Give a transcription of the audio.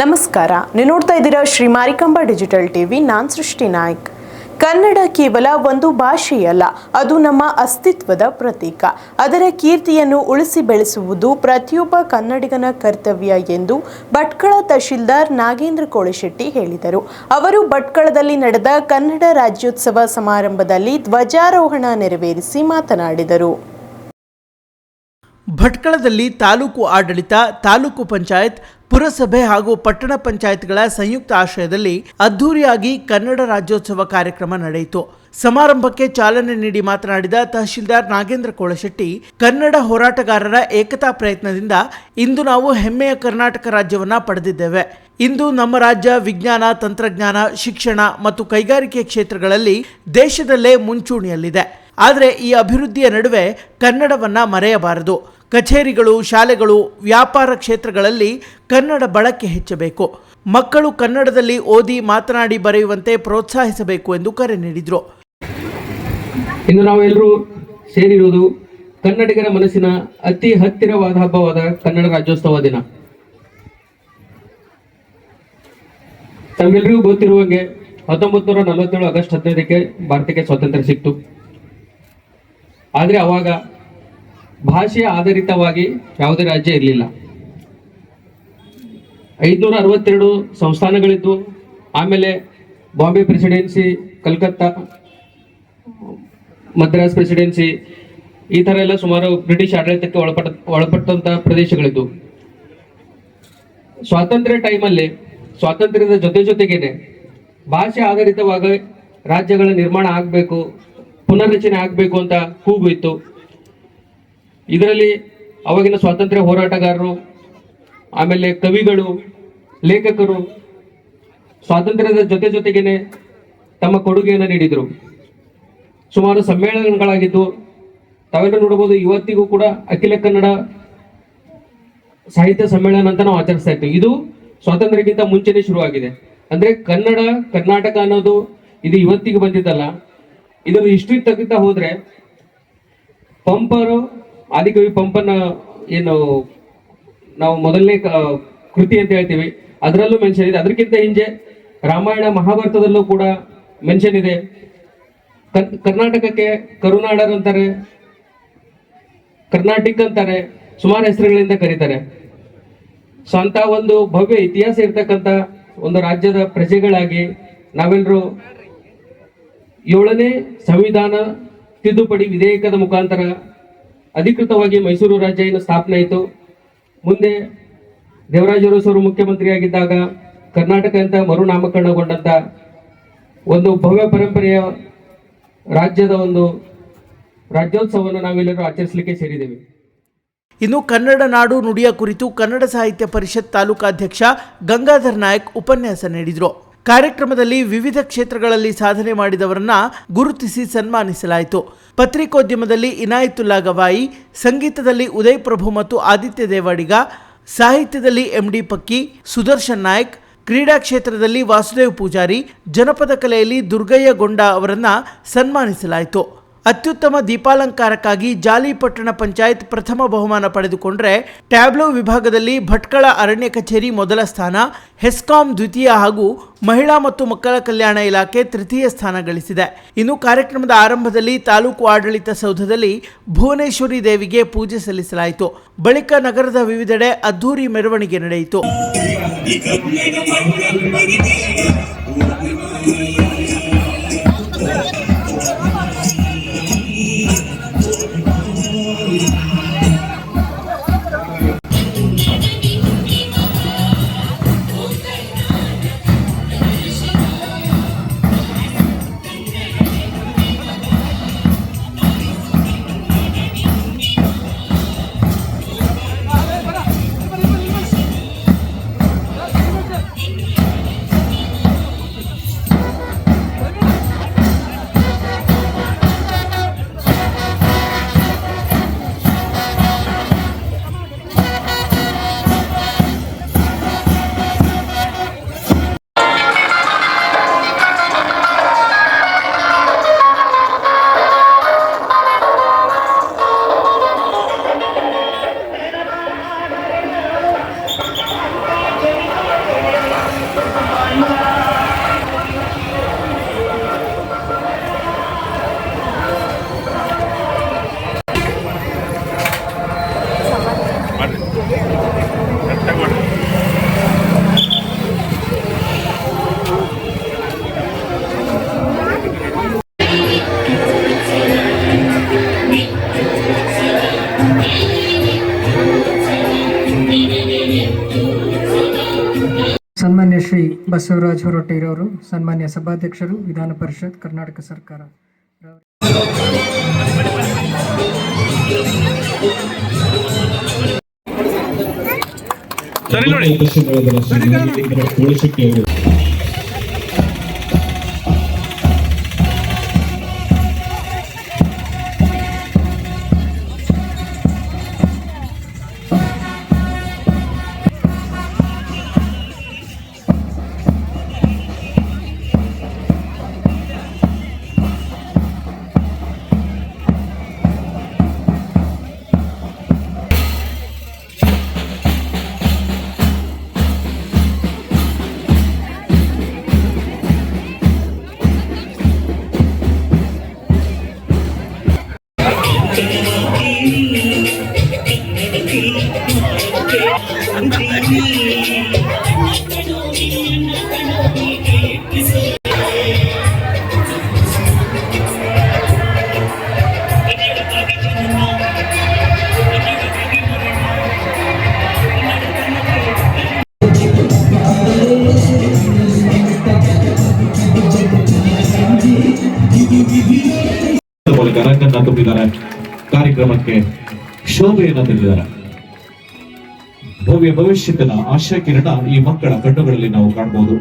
ನಮಸ್ಕಾರ. ನೀವು ನೋಡ್ತಾ ಇದ್ದೀರಾ ಶ್ರೀ ಮಾರಿಕಂಬ ಡಿಜಿಟಲ್ ಟಿವಿ. ನಾನ್ ಸೃಷ್ಟಿ ನಾಯ್ಕ್. ಕನ್ನಡ ಕೇವಲ ಒಂದು ಭಾಷೆಯಲ್ಲ, ಅದು ನಮ್ಮ ಅಸ್ತಿತ್ವದ ಪ್ರತೀಕ. ಅದರ ಕೀರ್ತಿಯನ್ನು ಉಳಿಸಿ ಬೆಳೆಸುವುದು ಪ್ರತಿಯೊಬ್ಬ ಕನ್ನಡಿಗನ ಕರ್ತವ್ಯ ಎಂದು ಭಟ್ಕಳ ತಹಶೀಲ್ದಾರ್ ನಾಗೇಂದ್ರ ಕೋಳಿಶೆಟ್ಟಿ ಹೇಳಿದರು. ಅವರು ಭಟ್ಕಳದಲ್ಲಿ ನಡೆದ ಕನ್ನಡ ರಾಜ್ಯೋತ್ಸವ ಸಮಾರಂಭದಲ್ಲಿ ಧ್ವಜಾರೋಹಣ ನೆರವೇರಿಸಿ ಮಾತನಾಡಿದರು. ಭಟ್ಕಳದಲ್ಲಿ ತಾಲೂಕು ಆಡಳಿತ, ತಾಲೂಕು ಪಂಚಾಯತ್ ಪುರಸಭೆ ಹಾಗೂ ಪಟ್ಟಣ ಪಂಚಾಯತ್ಗಳ ಸಂಯುಕ್ತ ಆಶ್ರಯದಲ್ಲಿ ಅದ್ದೂರಿಯಾಗಿ ಕನ್ನಡ ರಾಜ್ಯೋತ್ಸವ ಕಾರ್ಯಕ್ರಮ ನಡೆಯಿತು. ಸಮಾರಂಭಕ್ಕೆ ಚಾಲನೆ ನೀಡಿ ಮಾತನಾಡಿದ ತಹಶೀಲ್ದಾರ್ ನಾಗೇಂದ್ರ ಕೋಳಶೆಟ್ಟಿ, ಕನ್ನಡ ಹೋರಾಟಗಾರರ ಏಕತಾ ಪ್ರಯತ್ನದಿಂದ ಇಂದು ನಾವು ಹೆಮ್ಮೆಯ ಕರ್ನಾಟಕ ರಾಜ್ಯವನ್ನ ಪಡೆದಿದ್ದೇವೆ. ಇಂದು ನಮ್ಮ ರಾಜ್ಯ ವಿಜ್ಞಾನ, ತಂತ್ರಜ್ಞಾನ, ಶಿಕ್ಷಣ ಮತ್ತು ಕೈಗಾರಿಕೆ ಕ್ಷೇತ್ರಗಳಲ್ಲಿ ದೇಶದಲ್ಲೇ ಮುಂಚೂಣಿಯಲ್ಲಿದೆ. ಆದರೆ ಈ ಅಭಿವೃದ್ಧಿಯ ನಡುವೆ ಕನ್ನಡವನ್ನ ಮರೆಯಬಾರದು. ಕಚೇರಿಗಳು, ಶಾಲೆಗಳು, ವ್ಯಾಪಾರ ಕ್ಷೇತ್ರಗಳಲ್ಲಿ ಕನ್ನಡ ಬಳಕೆ ಹೆಚ್ಚಬೇಕು. ಮಕ್ಕಳು ಕನ್ನಡದಲ್ಲಿ ಓದಿ ಮಾತನಾಡಿ ಬರೆಯುವಂತೆ ಪ್ರೋತ್ಸಾಹಿಸಬೇಕು ಎಂದು ಕರೆ ನೀಡಿದರು. ಇಂದು ನಾವೆಲ್ಲರೂ ಸೇರಿರುವುದು ಕನ್ನಡಿಗರ ಮನಸ್ಸಿನ ಅತಿ ಹತ್ತಿರವಾದ ಹಬ್ಬವಾದ ಕನ್ನಡ ರಾಜ್ಯೋತ್ಸವ ದಿನ. ತಮ್ಮೆಲ್ಲರಿಗೂ ಗೊತ್ತಿರುವಂಗೆ ಹತ್ತೊಂಬತ್ತು ನೂರ ನಲವತ್ತೇಳು ಆಗಸ್ಟ್ ಹದಿನೈದಕ್ಕೆ ಭಾರತಕ್ಕೆ ಸ್ವಾತಂತ್ರ್ಯ ಸಿಕ್ತು. ಆದರೆ ಅವಾಗ ಭಾಷೆಯ ಆಧಾರಿತವಾಗಿ ಯಾವುದೇ ರಾಜ್ಯ ಇರಲಿಲ್ಲ. ಐದುನೂರ ಅರವತ್ತೆರಡು ಸಂಸ್ಥಾನಗಳಿದ್ದು, ಆಮೇಲೆ ಬಾಂಬೆ ಪ್ರೆಸಿಡೆನ್ಸಿ, ಕಲ್ಕತ್ತಾ, ಮದ್ರಾಸ್ ಪ್ರೆಸಿಡೆನ್ಸಿ, ಈ ಥರ ಎಲ್ಲ ಸುಮಾರು ಬ್ರಿಟಿಷ್ ಆಡಳಿತಕ್ಕೆ ಒಳಪಟ್ಟ ಒಳಪಟ್ಟಂತ ಪ್ರದೇಶಗಳಿದ್ದು. ಸ್ವಾತಂತ್ರ್ಯ ಟೈಮಲ್ಲಿ, ಸ್ವಾತಂತ್ರ್ಯದ ಜೊತೆ ಜೊತೆಗೇನೆ ಭಾಷೆ ಆಧಾರಿತವಾಗಿ ರಾಜ್ಯಗಳ ನಿರ್ಮಾಣ ಆಗಬೇಕು, ಪುನರ್ರಚನೆ ಆಗಬೇಕು ಅಂತ ಕೂಗು ಇತ್ತು. ಇದರಲ್ಲಿ ಅವಾಗಿನ ಸ್ವಾತಂತ್ರ್ಯ ಹೋರಾಟಗಾರರು, ಆಮೇಲೆ ಕವಿಗಳು, ಲೇಖಕರು ಸ್ವಾತಂತ್ರ್ಯದ ಜೊತೆ ಜೊತೆಗೇನೆ ತಮ್ಮ ಕೊಡುಗೆಯನ್ನು ನೀಡಿದರು. ಸುಮಾರು ಸಮ್ಮೇಳನಗಳಾಗಿದ್ದು, ತಾವೆಲ್ಲ ನೋಡಬಹುದು ಇವತ್ತಿಗೂ ಕೂಡ ಅಖಿಲ ಕನ್ನಡ ಸಾಹಿತ್ಯ ಸಮ್ಮೇಳನ ಅಂತ ನಾವು ಆಚರಿಸ್ತಾ ಇರ್ತೀವಿ. ಇದು ಸ್ವಾತಂತ್ರ್ಯಕ್ಕಿಂತ ಮುಂಚೆನೆ ಶುರುವಾಗಿದೆ. ಅಂದ್ರೆ ಕನ್ನಡ, ಕರ್ನಾಟಕ ಅನ್ನೋದು ಇದು ಇವತ್ತಿಗೆ ಬಂದಿದ್ದಲ್ಲ. ಇದರ ಹಿಸ್ಟ್ರಿ ತೆಗಿತಾ ಹೋದ್ರೆ, ಪಂಪರು ಆದಿಕವಿ ಪಂಪನ ಏನು ನಾವು ಮೊದಲನೇ ಕೃತಿ ಅಂತ ಹೇಳ್ತೀವಿ. ಅದರಲ್ಲೂ ಮೆನ್ಷನ್ ಇದೆ. ಅದಕ್ಕಿಂತ ಹಿಂದೆ ರಾಮಾಯಣ ಮಹಾಭಾರತದಲ್ಲೂ ಕೂಡ ಮೆನ್ಷನ್ ಇದೆ. ಕರ್- ಕರ್ನಾಟಕಕ್ಕೆ ಕರುನಾಡರ್ ಅಂತಾರೆ. ಕರ್ನಾಟಿಕ್ ಅಂತಾರೆ. ಸುಮಾರು ಹೆಸರುಗಳಿಂದ ಕರೀತಾರೆ. ಸೊ ಅಂತ ಒಂದು ಭವ್ಯ ಇತಿಹಾಸ ಇರ್ತಕ್ಕಂಥ ಒಂದು ರಾಜ್ಯದ ಪ್ರಜೆಗಳಾಗಿ ನಾವೆಲ್ಲರೂ ಏಳನೇ ಸಂವಿಧಾನ ತಿದ್ದುಪಡಿ ವಿಧೇಯಕದ ಮುಖಾಂತರ ಅಧಿಕೃತವಾಗಿ ಮೈಸೂರು ರಾಜ್ಯ ಏನು ಸ್ಥಾಪನೆ ಆಯಿತು. ಮುಂದೆ ದೇವರಾಜ ಅರಸು ಮುಖ್ಯಮಂತ್ರಿಯಾಗಿದ್ದಾಗ ಕರ್ನಾಟಕ ಅಂತ ಮರುನಾಮಕರಣಗೊಂಡಂತ ಒಂದು ಭವ್ಯ ಪರಂಪರೆಯ ರಾಜ್ಯದ ಒಂದು ರಾಜ್ಯೋತ್ಸವವನ್ನು ನಾವೆಲ್ಲರೂ ಆಚರಿಸಲಿಕ್ಕೆ ಸೇರಿದ್ದೇವೆ. ಇನ್ನು ಕನ್ನಡ ನಾಡು ನುಡಿಯ ಕುರಿತು ಕನ್ನಡ ಸಾಹಿತ್ಯ ಪರಿಷತ್ ತಾಲೂಕಾಧ್ಯಕ್ಷ ಗಂಗಾಧರ್ ನಾಯಕ್ ಉಪನ್ಯಾಸ ನೀಡಿದರು. ಕಾರ್ಯಕ್ರಮದಲ್ಲಿ ವಿವಿಧ ಕ್ಷೇತ್ರಗಳಲ್ಲಿ ಸಾಧನೆ ಮಾಡಿದವರನ್ನ ಗುರುತಿಸಿ ಸನ್ಮಾನಿಸಲಾಯಿತು. ಪತ್ರಿಕೋದ್ಯಮದಲ್ಲಿ ಇನಾಯತುಲ್ಲಾ ಗವಾಯಿ, ಸಂಗೀತದಲ್ಲಿ ಉದಯ್ ಪ್ರಭು ಮತ್ತು ಆದಿತ್ಯ ದೇವಾಡಿಗ, ಸಾಹಿತ್ಯದಲ್ಲಿ ಎಂಡಿ ಪಕ್ಕಿ, ಸುದರ್ಶನ್ ನಾಯಕ್, ಕ್ರೀಡಾ ಕ್ಷೇತ್ರದಲ್ಲಿ ವಾಸುದೇವ್ ಪೂಜಾರಿ, ಜನಪದ ಕಲೆಯಲ್ಲಿ ದುರ್ಗಯ್ಯ ಗೊಂಡ ಅವರನ್ನ ಸನ್ಮಾನಿಸಲಾಯಿತು. ಅತ್ಯುತ್ತಮ ದೀಪಾಲಂಕಾರಕ್ಕಾಗಿ ಜಾಲಿಪಟ್ಟಣ ಪಂಚಾಯತ್ ಪ್ರಥಮ ಬಹುಮಾನ ಪಡೆದುಕೊಂಡರೆ ಟ್ಯಾಬ್ಲೋ ವಿಭಾಗದಲ್ಲಿ ಭಟ್ಕಳ ಅರಣ್ಯ ಕಚೇರಿ ಮೊದಲ ಸ್ಥಾನ, ಹೆಸ್ಕಾಂ ದ್ವಿತೀಯ ಹಾಗೂ ಮಹಿಳಾ ಮತ್ತು ಮಕ್ಕಳ ಕಲ್ಯಾಣ ಇಲಾಖೆ ತೃತೀಯ ಸ್ಥಾನ ಗಳಿಸಿದೆ. ಇನ್ನು ಕಾರ್ಯಕ್ರಮದ ಆರಂಭದಲ್ಲಿ ತಾಲೂಕು ಆಡಳಿತ ಸೌಧದಲ್ಲಿ ಭುವನೇಶ್ವರಿ ದೇವಿಗೆ ಪೂಜೆ ಸಲ್ಲಿಸಲಾಯಿತು. ಬಳಿಕ ನಗರದ ವಿವಿಧೆಡೆ ಅದ್ದೂರಿ ಮೆರವಣಿಗೆ ನಡೆಯಿತು. ಬಸವರಾಜ್ ಹೊರಟ್ಟಿರವರು ಸನ್ಮಾನ್ಯ ಸಭಾಧ್ಯಕ್ಷರು ವಿಧಾನ ಪರಿಷತ್ ಕರ್ನಾಟಕ ಸರ್ಕಾರ. ಸರಿ ಅವರು ಮೂಲಕ ರಂಗನ್ನ ತುಂಬಿದ್ದಾರೆ ಕಾರ್ಯಕ್ರಮಕ್ಕೆ ಶೋಭೆಯನ್ನ ತಂದಿದ್ದಾರೆ ಭವ್ಯ ಭವಿಷ್ಯತ್ತಿನ ಆಶಾ ಕಿರಣ ಈ ಮಕ್ಕಳ ಕಣ್ಣುಗಳಲ್ಲಿ ನಾವು ಕಾಣಬಹುದು